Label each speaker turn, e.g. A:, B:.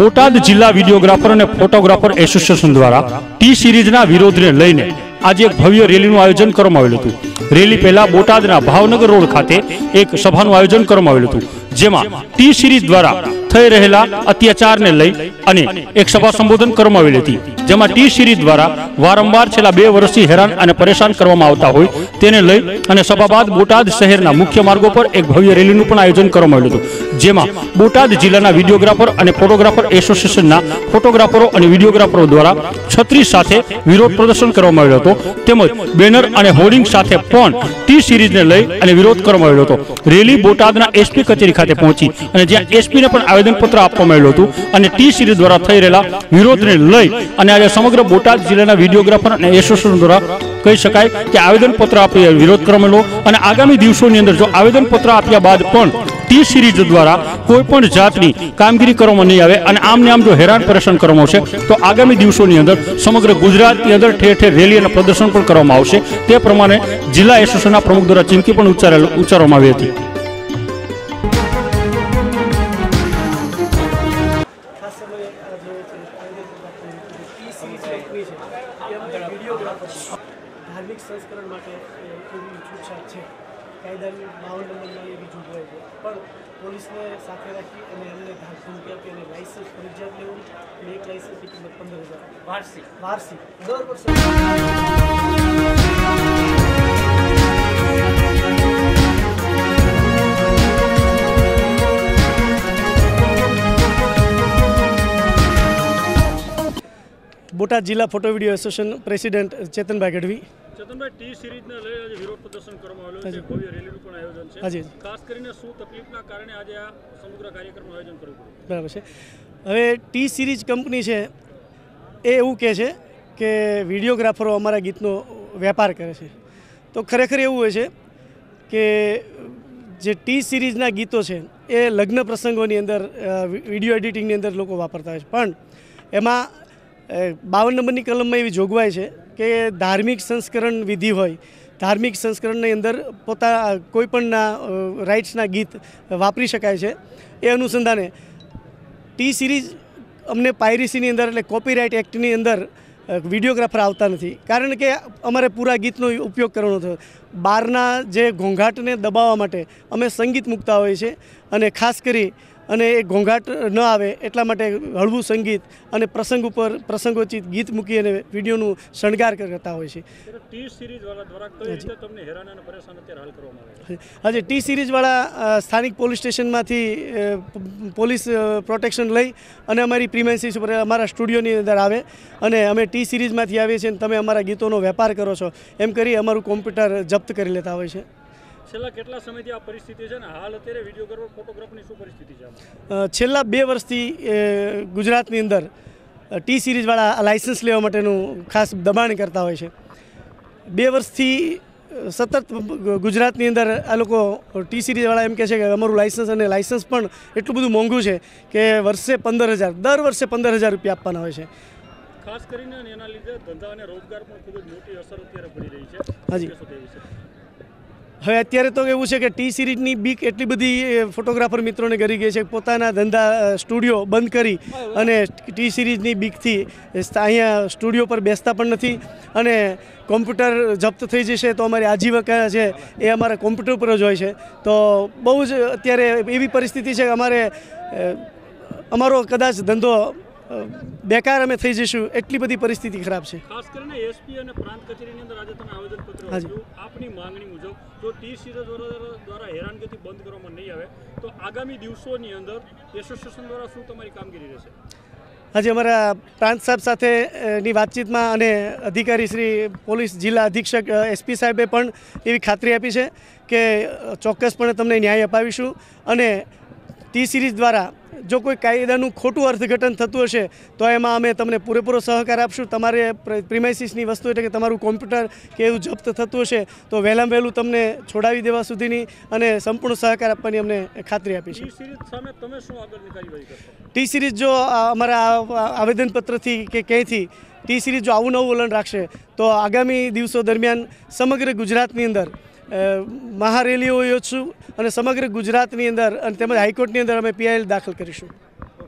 A: બોટાદ જિલ્લા વિડીયોગ્રાફર અને photographer association દ્વારા ટી સિરીઝના વિરોધને લઈને આજે એક ભવ્ય રેલીનું આયોજન કરવામાં આવેલું હતું. રેલી પહેલા બોટાદના ભાવનગર રોડ ખાતે એક સભાનું આયોજન કરવામાં આવેલું હતું, જેમાં ટી સિરીઝ દ્વારા થઈ રહેલા અત્યાચારને લઈ અને એક સભા સંબોધન કરવામાં આવેલી હતી. જેમાં ટી સિરીઝ દ્વારા વારંવાર છેલ્લા બે વર્ષથી હેરાન અને પરેશાન કરવામાં આવતા હોય તેને લઈ અને સભા બાદ બોટાદ શહેરના મુખ્ય માર્ગો પર એક ભવ્ય રેલીનું પણ આયોજન કરવામાં આવ્યું હતું. જેમાં બોટાદ જિલ્લાના વિડીયોગ્રાફર અને ફોટોગ્રાફર એસોસિએશનના ફોટોગ્રાફરો અને વિડીયોગ્રાફરો દ્વારા છત્રીસ સાથે વિરોધ પ્રદર્શન કરવામાં આવ્યો હતો. તેમજ બેનર અને હોર્ડિંગ સાથે પણ ટી સિરીઝને લઈ અને વિરોધ કરવામાં આવ્યો હતો. રેલી બોટાદના એસપી કચેરી ખાતે પહોંચી અને જ્યાં એસપીને પણ આવેદનપત્ર આપવામાં આવ્યું હતું અને ટી સિરીઝ દ્વારા થઈ રહેલા વિરોધને લઈ અને આજે સમગ્ર બોટાદ જિલ્લાના વિડીયોગ્રાફર અને એસોસિએશન દ્વારા કહી શકાય કે આવેદનપત્ર આપી વિરોધ કરેલો અને આગામી દિવસોની અંદર જો આવેદનપત્ર આપ્યા બાદ પણ ટી સિરીઝ દ્વારા કોઈ પણ જાતની કામગીરી કરવામાં નહીં આવે અને આમને આમ જો હેરાન પરેશાન કરવામાં આવશે, તો આગામી દિવસોની અંદર સમગ્ર ગુજરાતની અંદર ઠેર ઠેર રેલી અને પ્રદર્શન પણ કરવામાં આવશે. તે પ્રમાણે જિલ્લા એસોસિએશનના પ્રમુખ દ્વારા ચીમકી પણ ઉચ્ચારેલ ઉચ્ચારવામાં આવી હતી.
B: સમયે જોઈએ છે ટી છે એ અમને વિડીયોગ્રાફર ધાર્મિક સંસ્કરણ માટે એવી છૂટછાટ છે. કાયદાની બાવન નંબરમાં એવી જોગવાઈ છે. પણ પોલીસને સાથે રાખી અને એમને ધાક ધમકી આપી અને લાઇસન્સ ફરજિયાત લેવું અને એક લાઇસન્સની કિંમત પંદર હજાર. વાર્ષિક. વાર્ષિક. દર વર્ષે. બોટાદ જિલ્લા photo video association president Chetanbhai Gadhvi.
A: Chetanbhai T સિરીઝને લઈ આજે વિરોધ પ્રદર્શન કરવામાં આવેલું છે. ભવ્ય રેલીનું પણ આયોજન છે.
B: હાજી.
A: ખાસ કરીને શું તકલીફના કારણે આજે આ સમગ્ર કાર્યક્રમનું આયોજન કરવું પડ્યું?
B: બરાબર છે. હવે ટી સિરીઝ કંપની છે એ એવું કહે છે કે વિડીયોગ્રાફરો અમારા ગીતનો વેપાર કરે છે. તો ખરેખર એવું હોય છે કે જે ટી સિરીઝના ગીતો છે એ લગ્ન પ્રસંગોની અંદર વીડિયો એડિટિંગની અંદર લોકો વાપરતા હોય છે. પણ એમાં બાવન નંબરની કલમમાં એવી જોગવાઈ છે કે ધાર્મિક સંસ્કરણ વિધિ હોય, ધાર્મિક સંસ્કરણની અંદર પોતા કોઈપણના રાઇટ્સના ગીત વાપરી શકાય છે એ અનુસંધાને. ટી સિરીઝ અમને પાયરેસીની અંદર એટલે કોપીરાઇટ એક્ટની અંદર વિડીયોગ્રાફર આવતા નથી. કારણ કે અમારે પૂરા ગીતનો ઉપયોગ કરવાનો થયો. બહારના જે ઘોંઘાટને દબાવવા માટે અમે સંગીત મૂકતા હોઈએ છીએ અને ખાસ કરી અને એ ઘોંઘાટ ન આવે એટલા માટે હળવું સંગીત અને પ્રસંગ ઉપર પ્રસંગોચિત ગીત મૂકી અને વિડીયોનું શણગાર કરતા હોય છે. આજે ટી સિરીઝવાળા સ્થાનિક પોલીસ સ્ટેશનમાંથી પોલીસ પ્રોટેક્શન લઈ અને અમારી પ્રિમેન્સીસ ઉપર અમારા સ્ટુડિયોની અંદર આવે અને અમે ટી સિરીઝમાંથી આવીએ છીએ અને તમે અમારા ગીતોનો વેપાર કરો છો. એમ કરી અમારું કોમ્પ્યુટર જપ્ત કરી લેતા હોય છે.
A: છેલ્લા કેટલા સમયથી આ પરિસ્થિતિ છે ને હાલ અત્યારે વિડીયોગ્રાફર ફોટોગ્રાફરની શું પરિસ્થિતિ છે
B: છેલ્લા બે વર્ષથી ગુજરાતની અંદર ટી સિરીઝવાળા લાઇસન્સ લેવા માટેનું ખાસ દબાણ કરતા હોય છે. બે વર્ષથી સતત ગુજરાતની અંદર આ લોકો ટી સિરીઝવાળા એમ કહે છે કે અમારું લાઇસન્સ અને લાઇસન્સ પણ એટલું બધું મોંઘું છે કે વર્ષે પંદર હજાર દર વર્ષે પંદર હજાર રૂપિયા આપવાના હોય છે.
A: ખાસ કરીને એના લીધે ધંધા અને રોજગાર પણ ખૂબ જ મોટી અસર અત્યારે પડી રહી છે.
B: હાજી. હવે અત્યારે તો એવું છે કે ટી સિરીઝની બીક એટલી બધી ફોટોગ્રાફર મિત્રોને કરી ગઈ છે પોતાના ધંધા સ્ટુડિયો બંધ કરી અને ટી સિરીઝની બીકથી અહીંયા સ્ટુડિયો પર બેસતા પણ નથી અને કોમ્પ્યુટર જપ્ત થઈ જશે તો અમારી આજીવિકા છે એ અમારા કોમ્પ્યુટર પર જ હોય છે. તો બહુ જ અત્યારે એવી પરિસ્થિતિ છે કે અમારે અમારો કદાચ ધંધો બેકાર અમે થઈ જઈશું. એટલી બધી પરિસ્થિતિ ખરાબ છે.
A: ખાસ કરીને એસપી અને પ્રાંત કચેરીની અંદર આજે તમે આવેદનપત્ર. આપ્યું આપની માંગણી મુજબ જો ટી સિરીઝ દ્વારા દ્વારા હેરાનગતિ બંધ કરવામાં નહીં આવે તો આગામી દિવસોની અંદર એસોસિએશન દ્વારા શું તમારી કામગીરી રહેશે?
B: આજે અમારા પ્રાંત સાહેબ સાથેની વાતચીતમાં અને અધિકારી શ્રી પોલીસ જિલ્લા અધિક્ષક એસપી સાહેબે પણ એવી ખાતરી આપી છે કે ચોક્કસપણે તમને ન્યાય અપાવીશું અને ટી સિરીઝ દ્વારા જો કોઈ કાયદાનું ખોટું અર્થઘટન થતું હશે તો એમાં અમે તમને પૂરેપૂરો સહકાર આપશું. તમારે પ્રિમાઇસીસની વસ્તુ એટલે કે તમારું કોમ્પ્યુટર કે એવું જપ્ત થતું હશે તો વહેલામાં વહેલું તમને છોડાવી દેવા સુધીની અને સંપૂર્ણ સહકાર આપવાની અમને ખાતરી આપી છે.
A: ટી સિરીઝ તમે શું આગળની
B: ટી સિરીઝ જો અમારા આવેદનપત્રથી કે ક્યાંયથી ટી સિરીઝ જો આવું નવું વલણ રાખશે તો આગામી દિવસો દરમિયાન સમગ્ર ગુજરાતની અંદર મહારેલીઓ યોજશું અને સમગ્ર ગુજરાતની અંદર અને તેમજ હાઈકોર્ટની અંદર અમે પીઆઈએલ દાખલ કરીશું.